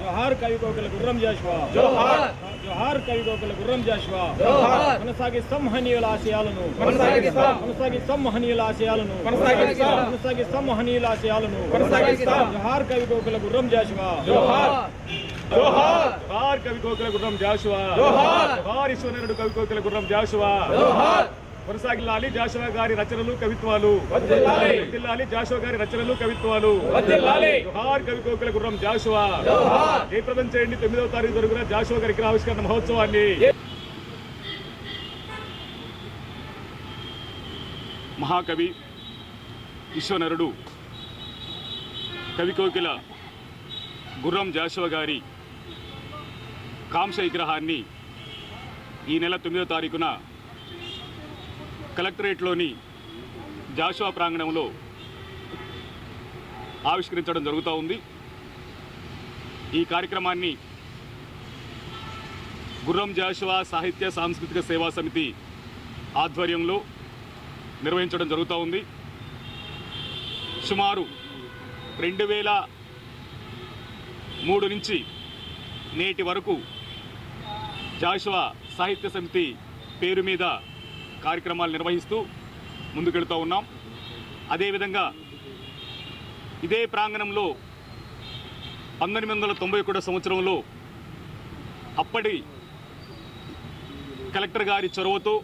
జోహార్ కవి కోకిల గుర్రం జాషువా జోహార్. జోహార్ కవి కోకిల గుర్రం జాషువా జోహార్. కొనసాగిస్తాం మహనీయుల ఆశయాలను కొనసాగిస్తాం. కొనసాగిస్తాం మహనీయుల ఆశయాలను కొనసాగిస్తాం. కొనసాగిస్తాం మహనీయుల ఆశయాలను కొనసాగిస్తాం. జోహార్ కవి కోకిల గుర్రం జాషువా జోహార్ జోహార్ జోహార్ కవి కోకిల గుర్రం జాషువా జోహార్. జోహార్ ఈశ్వరుడు కవి కోకిల గుర్రం జాషువా జోహార్ కొనసాగిల్లాలి జాషువా గారి రచనలు కవిత్వాలు వర్ధిల్లాలి. జాషువా గారి రచనలు కవిత్వాలు. జోహార్ కవి కోకిల గుర్రం జాషువా. జయప్రదం చేయండి తొమ్మిదవ తారీఖు జరుగుతున్న జాషువా గారి విగ్రహావిష్కరణ మహోత్సవాన్ని మహాకవి విశ్వనరుడు కవి కోకిల గుర్రం జాషువ గారి కాంస విగ్రహాన్ని ఈ నెల తొమ్మిదో తారీఖున కలెక్టరేట్లోని జాషువా ప్రాంగణంలో ఆవిష్కరించడం జరుగుతూ ఉంది. ఈ కార్యక్రమాన్ని గుర్రం జాషువా సాహిత్య సాంస్కృతిక సేవా సమితి ఆధ్వర్యంలో నిర్వహించడం జరుగుతూ ఉంది. సుమారు రెండు వేల మూడు నుంచి నేటి వరకు జాషువా సాహిత్య సమితి పేరు మీద కార్యక్రమాలు నిర్వహిస్తూ ముందుకెళ్తూ ఉన్నాం. అదేవిధంగా ఇదే ప్రాంగణంలో పంతొమ్మిది వందల తొంభై ఒకటో సంవత్సరంలో అప్పటి కలెక్టర్ గారి చొరవతో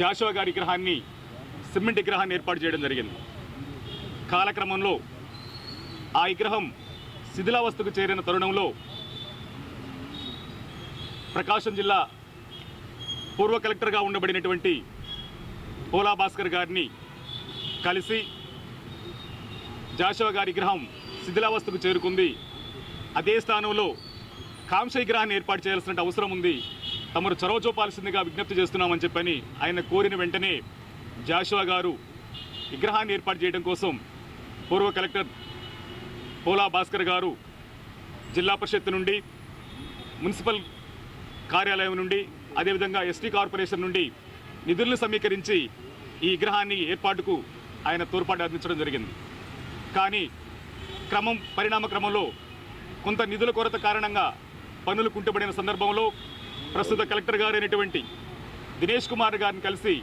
జాషువా గారి విగ్రహాన్ని సిమెంట్ విగ్రహాన్ని ఏర్పాటు చేయడం జరిగింది. కాలక్రమంలో ఆ విగ్రహం శిథిలావస్థకు చేరిన తరుణంలో ప్రకాశం జిల్లా పూర్వ కలెక్టర్గా ఉండబడినటువంటి పోలా భాస్కర్ గారిని కలిసి జాషువా గారి విగ్రహం శిథిలావస్థకు చేరుకుంది. అదే స్థానంలో కాంస విగ్రహాన్ని ఏర్పాటు చేయాల్సిన అవసరం ఉంది. తమరు చొరవ చూపాల్సిందిగా విజ్ఞప్తి చేస్తున్నామని చెప్పని ఆయన కోరిన వెంటనే జాషువా గారు విగ్రహాన్ని ఏర్పాటు చేయడం కోసం పూర్వ కలెక్టర్ పోలా భాస్కర్ గారు జిల్లా పరిషత్ నుండి మున్సిపల్ కార్యాలయం నుండి అదేవిధంగా ఎస్టీ కార్పొరేషన్ నుండి నిధులను సమీకరించి ఈ విగ్రహాన్ని ఏర్పాటుకు ఆయన తోడ్పాటు అందించడం జరిగింది. కానీ క్రమం పరిణామ క్రమంలో కొంత నిధుల కొరత కారణంగా పనులు కుంటుబడిన సందర్భంలో ప్రస్తుత కలెక్టర్ గారు అయినటువంటి దినేష్ కుమార్ గారిని కలిసి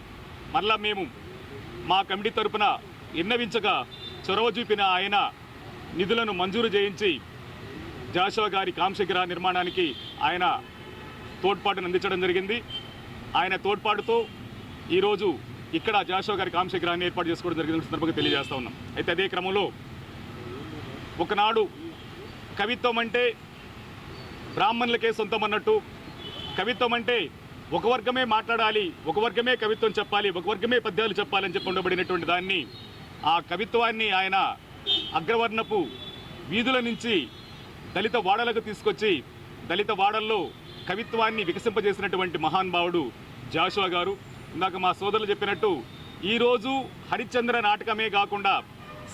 మరలా మేము మా కమిటీ తరపున విన్నవించగా చొరవ చూపిన ఆయన నిధులను మంజూరు చేయించి జాషువా గారి కాంశగ్రహ నిర్మాణానికి ఆయన తోడ్పాటును అందించడం జరిగింది. ఆయన తోడ్పాటుతో ఈరోజు ఇక్కడ జాషో గారి కాంశగ్రహాన్ని ఏర్పాటు చేసుకోవడం జరిగిన సందర్భంగా తెలియజేస్తా ఉన్నాం. అయితే అదే క్రమంలో ఒకనాడు కవిత్వం అంటే బ్రాహ్మణులకే సొంతం అన్నట్టు కవిత్వం అంటే ఒక వర్గమే మాట్లాడాలి ఒక వర్గమే కవిత్వం చెప్పాలి ఒక వర్గమే పద్యాలు చెప్పాలని చెప్పి ఉండబడినటువంటి దాన్ని ఆ కవిత్వాన్ని ఆయన అగ్రవర్ణపు వీధుల నుంచి దళిత వాడలకు తీసుకొచ్చి దళిత వాడల్లో కవిత్వాన్ని వికసింపజేసినటువంటి మహానుభావుడు జాషువా గారు. ఇందాక మా సోదరులు చెప్పినట్టు ఈరోజు హరిశ్చంద్ర నాటకమే కాకుండా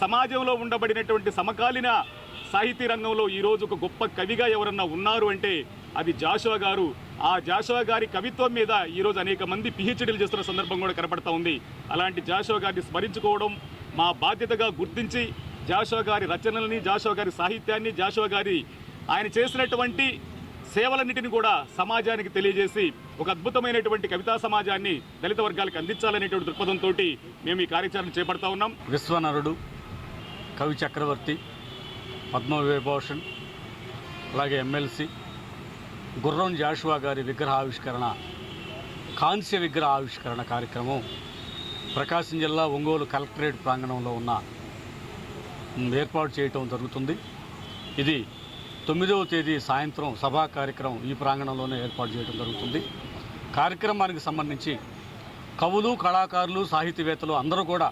సమాజంలో ఉండబడినటువంటి సమకాలీన సాహితీ రంగంలో ఈరోజు ఒక గొప్ప కవిగా ఎవరన్నా ఉన్నారు అంటే అది జాషువా గారు. ఆ జాషువా గారి కవిత్వం మీద ఈరోజు అనేక మంది పిహెచ్డీలు చేస్తున్న సందర్భం కూడా కనపడతా ఉంది. అలాంటి జాషువా గారిని స్మరించుకోవడం మా బాధ్యతగా గుర్తించి జాషువా గారి రచనల్ని జాషువా గారి సాహిత్యాన్ని జాషువా గారి ఆయన చేసినటువంటి సేవలన్నిటిని కూడా సమాజానికి తెలియజేసి ఒక అద్భుతమైనటువంటి కవితా సమాజాన్ని దళిత వర్గాలకు అందించాలనేటువంటి దృక్పథంతో మేము ఈ కార్యాచరణ చేపడతా ఉన్నాం. విశ్వనరుడు కవి చక్రవర్తి పద్మవిభూషణ్ అలాగే ఎమ్మెల్సీ గుర్రం జాషువా గారి విగ్రహ ఆవిష్కరణ కాంస్య విగ్రహ ఆవిష్కరణ కార్యక్రమం ప్రకాశం జిల్లా ఒంగోలు కలెక్టరేట్ ప్రాంగణంలో ఉన్న ఏర్పాటు చేయటం జరుగుతుంది. ఇది తొమ్మిదవ తేదీ సాయంత్రం సభా కార్యక్రమం ఈ ప్రాంగణంలోనే ఏర్పాటు చేయడం జరుగుతుంది. కార్యక్రమానికి సంబంధించి కవులు కళాకారులు సాహితీవేత్తలు అందరూ కూడా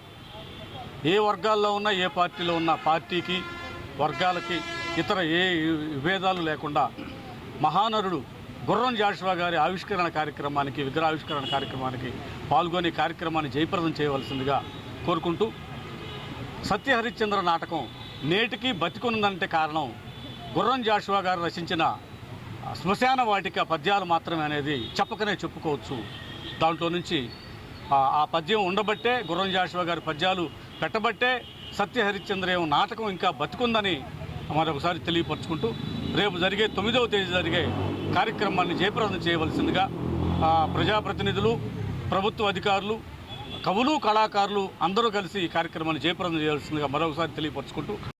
ఏ వర్గాల్లో ఉన్న ఏ పార్టీలో ఉన్న పార్టీకి వర్గాలకి ఇతర ఏ విభేదాలు లేకుండా మహానరుడు గుర్రం జాషువా గారి ఆవిష్కరణ కార్యక్రమానికి విగ్రహావిష్కరణ కార్యక్రమానికి పాల్గొని కార్యక్రమాన్ని జయప్రదం చేయవలసిందిగా కోరుకుంటూ సత్య హరిశ్చంద్ర నాటకం నేటికి బతికొనుందంటే కారణం గుర్రం జాషువా గారు రచించిన శ్మశాన వాటిక పద్యాలు మాత్రమే అనేది చెప్పకనే చెప్పుకోవచ్చు. దాంట్లో నుంచి ఆ- పద్యం ఉండబట్టే గుర్రం జాషువా గారి పద్యాలు పెట్టబట్టే సత్య హరిశ్చంద్రయం నాటకం ఇంకా బతుకుందని మరొకసారి తెలియపరుచుకుంటూ రేపు జరిగే తొమ్మిదవ తేదీ జరిగే కార్యక్రమాన్ని జయప్రదం చేయవలసిందిగా ప్రజాప్రతినిధులు ప్రభుత్వ అధికారులు కవులు కళాకారులు అందరూ కలిసి ఈ కార్యక్రమాన్ని జయప్రదం చేయవలసిందిగా మరొకసారి తెలియపరుచుకుంటూ